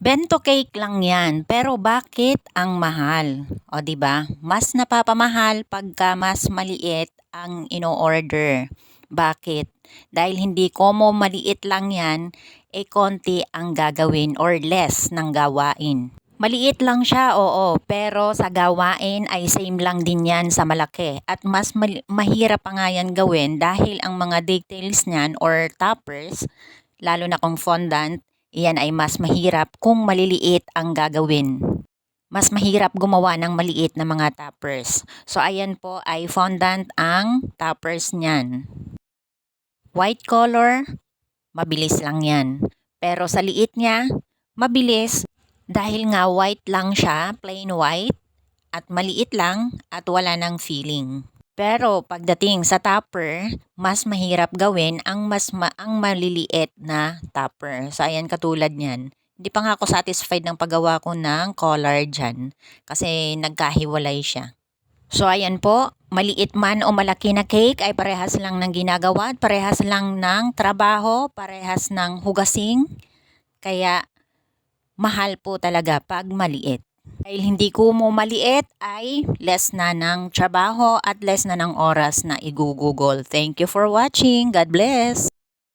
Bento cake lang yan, pero bakit ang mahal? O di ba? Mas napapamahal pagka mas maliit ang ino-order. Bakit? Dahil hindi ko mo maliit lang yan, eh konti ang gagawin or less ng gawain. Maliit lang siya, oo, pero sa gawain ay same lang din yan sa malaki. At mas mali- mahirap pa nga yan gawin dahil ang mga details niyan or toppers, lalo na kung fondant, Iyan ay mas mahirap kung maliliit ang gagawin. Mas mahirap gumawa ng maliit na mga toppers. So ayan po ay fondant ang toppers niyan. White color, mabilis lang yan. Pero sa liit niya, mabilis dahil nga white lang siya, plain white, at maliit lang at wala ng feeling. Pero pagdating sa topper, mas mahirap gawin ang mas ma- ang maliliit na topper. So ayan katulad niyan. Hindi pa nga ako satisfied ng paggawa ko ng collar dyan kasi nagkahiwalay siya. So ayan po, maliit man o malaki na cake ay parehas lang ng ginagawa, parehas lang ng trabaho, parehas ng hugasing. Kaya mahal po talaga pag maliit. Dahil hindi ko mo maliit ay less na ng trabaho at less na ng oras na igugugol. Thank you for watching. God bless!